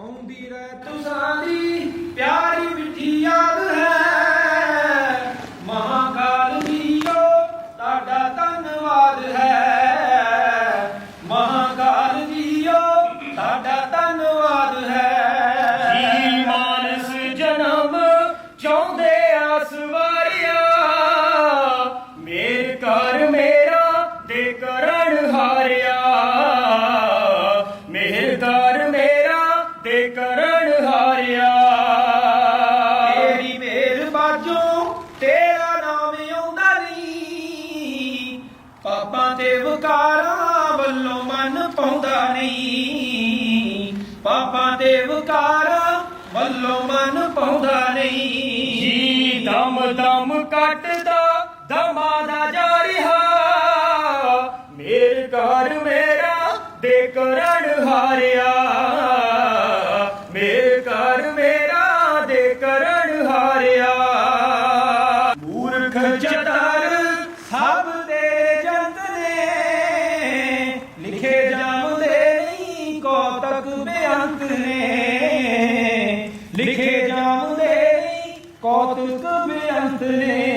ਆਉਂਦੀ ਰਹਿ ਤੁਸਾਂ ਪਿਆਰੀ ਮਿੱਠੀ ਯਾਦ ਹੈ। ਮਹਾਕਾਲ ਜੀਓ, ਤੁਹਾਡਾ ਧੰਨਵਾਦ ਹੈ। ਮਹਾਕਾਲ ਜੀਓ, ਤੁਹਾਡਾ ਧੰਨਵਾਦ ਹੈ। ਜੀ ਮਾਨਸ ਜਨਮ ਚਾਹੁੰਦੇ ਆਸ ਕਰਨ ਹਾਰਿਆ। ਤੇਰੀ ਮੇਰ ਬਾਝੋਂ ਤੇਰਾ ਨਾਮ ਆਉਂਦਾ ਨਹੀਂ ਪਾਪਾਂ ਤੇ ਵਕਾਰਾਂ ਵੱਲੋਂ ਮਨ ਪਾਉਂਦਾ ਨਹੀਂ ਪਾਪਾਂ ਤੇ ਵਕਾਰਾਂ ਵੱਲੋਂ ਮਨ ਪਾਉਂਦਾ ਨਹੀਂ ਜੀ ਦਮ ਦਮ ਕੱਟਦਾ ਦਮਾਂ ਦਾ ਜਾ ਰਿਹਾ। ਮੇਰ ਕਰ ਮੇਰਾ ਦੇ ਕਰਨ ਹਾਰਿਆ। ਬੇਅੰਤ ਨੇ ਲਿਖੇ ਜਾਂਦੇ ਨਹੀਂ ਕੌਤਕ ਬੇਅੰਤ ਨੇ।